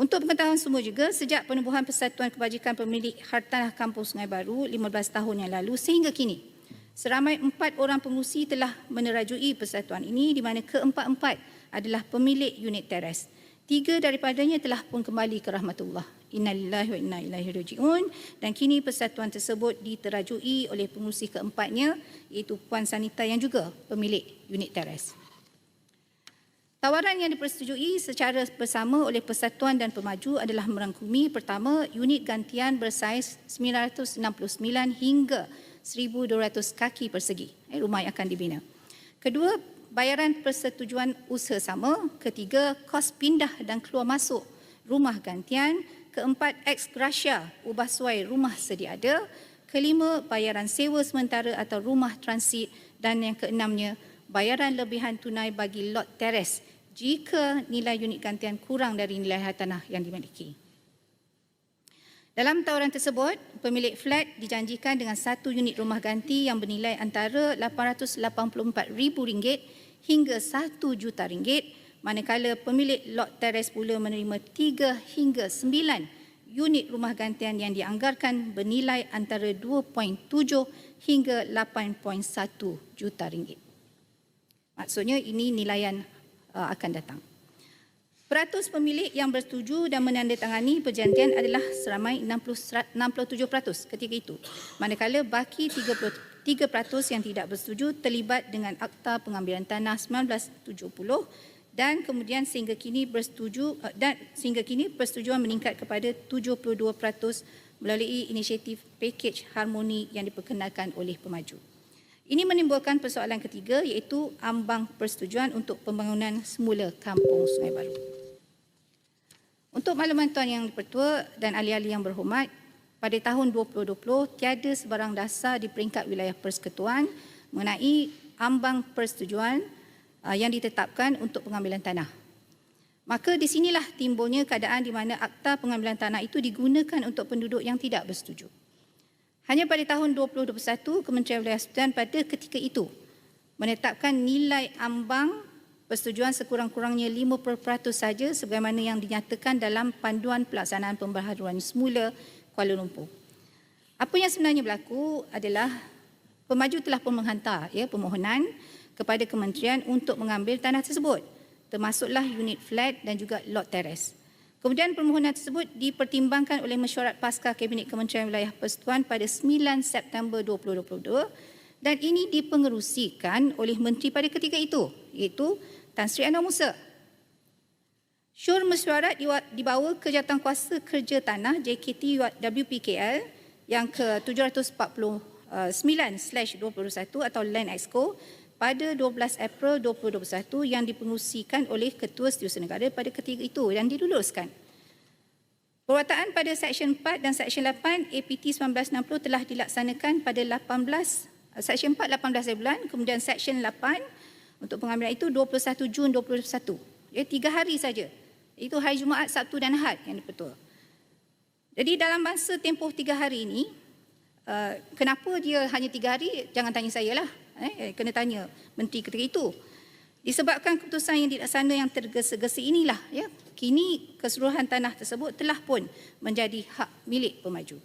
Untuk pengetahuan semua juga, sejak penubuhan Persatuan Kebajikan Pemilik Hartanah Kampung Sungai Baru 15 tahun yang lalu sehingga kini, seramai empat orang pengurusi telah menerajui persatuan ini di mana keempat-empat adalah pemilik unit teres. Tiga daripadanya telah pun kembali ke rahmatullah. Innalillahi wa inna ilaihi raji'un. Dan kini persatuan tersebut diterajui oleh pengurusi keempatnya iaitu Puan Sanita yang juga pemilik unit teres. Tawaran yang dipersetujui secara bersama oleh Persatuan dan Pemaju adalah merangkumi pertama unit gantian bersaiz 969 hingga 1200 kaki persegi eh, rumah yang akan dibina. Kedua, bayaran persetujuan usaha sama. Ketiga, kos pindah dan keluar masuk rumah gantian. Keempat, ex gratia ubah suai rumah sedia ada. Kelima, bayaran sewa sementara atau rumah transit. Dan yang keenamnya, bayaran lebihan tunai bagi lot teres jika nilai unit gantian kurang dari nilai hartanah yang dimiliki. Dalam tawaran tersebut, pemilik flat dijanjikan dengan satu unit rumah ganti yang bernilai antara RM884,000 hingga RM1 juta ringgit, manakala pemilik lot teres pula menerima 3 hingga 9 unit rumah gantian yang dianggarkan bernilai antara 2.7 hingga 8.1 juta ringgit. Maksudnya ini nilaian akan datang. Peratus pemilik yang bersetuju dan menandatangani perjanjian adalah seramai 60, 67% ketika itu. Manakala baki 33% yang tidak bersetuju terlibat dengan Akta Pengambilan Tanah 1970 dan kemudian sehingga kini bersetuju uh, dan sehingga kini persetujuan meningkat kepada 72% melalui inisiatif pakej harmoni yang diperkenalkan oleh pemaju. Ini menimbulkan persoalan ketiga iaitu ambang persetujuan untuk pembangunan semula kampung Sungai Baru. Untuk makluman Tuan Yang Dipertua dan ahli-ahli yang berhormat, pada tahun 2020 tiada sebarang dasar di peringkat wilayah persekutuan mengenai ambang persetujuan uh, yang ditetapkan untuk pengambilan tanah. Maka di sinilah timbulnya keadaan di mana akta pengambilan tanah itu digunakan untuk penduduk yang tidak bersetuju. Hanya pada tahun 2021, Kementerian Wilayah Sudan pada ketika itu menetapkan nilai ambang persetujuan sekurang-kurangnya 50% saja sebagaimana yang dinyatakan dalam panduan pelaksanaan pembaharuan semula Kuala Lumpur. Apa yang sebenarnya berlaku adalah pemaju telah pun menghantar ya, permohonan kepada kementerian untuk mengambil tanah tersebut termasuklah unit flat dan juga lot teres. Kemudian permohonan tersebut dipertimbangkan oleh mesyuarat pasca Kabinet Kementerian Wilayah Persekutuan pada 9 September 2022 dan ini dipengerusikan oleh menteri pada ketika itu iaitu Tan Sri Anwar Musa. Syur mesyuarat dibawa ke Jawatankuasa Kerja Tanah JKT WPKL yang ke-749/2021 atau Land Exco pada 12 April 2021 yang dipengusikan oleh Ketua Setiausaha Negara pada ketika itu dan diluluskan. Perwataan pada Seksyen 4 dan Seksyen 8 APT 1960 telah dilaksanakan pada 18 Seksyen 4 18 bulan kemudian Seksyen 8 untuk pengambilan itu 21 Jun 2021. Ya, tiga hari saja. Itu hari Jumaat, Sabtu dan Ahad yang dipertua. Jadi dalam masa tempoh tiga hari ini, uh, kenapa dia hanya tiga hari, jangan tanya saya lah eh, kena tanya menteri ketika itu. Disebabkan keputusan yang dilaksana yang tergesa-gesa inilah, ya, kini keseluruhan tanah tersebut telah pun menjadi hak milik pemaju.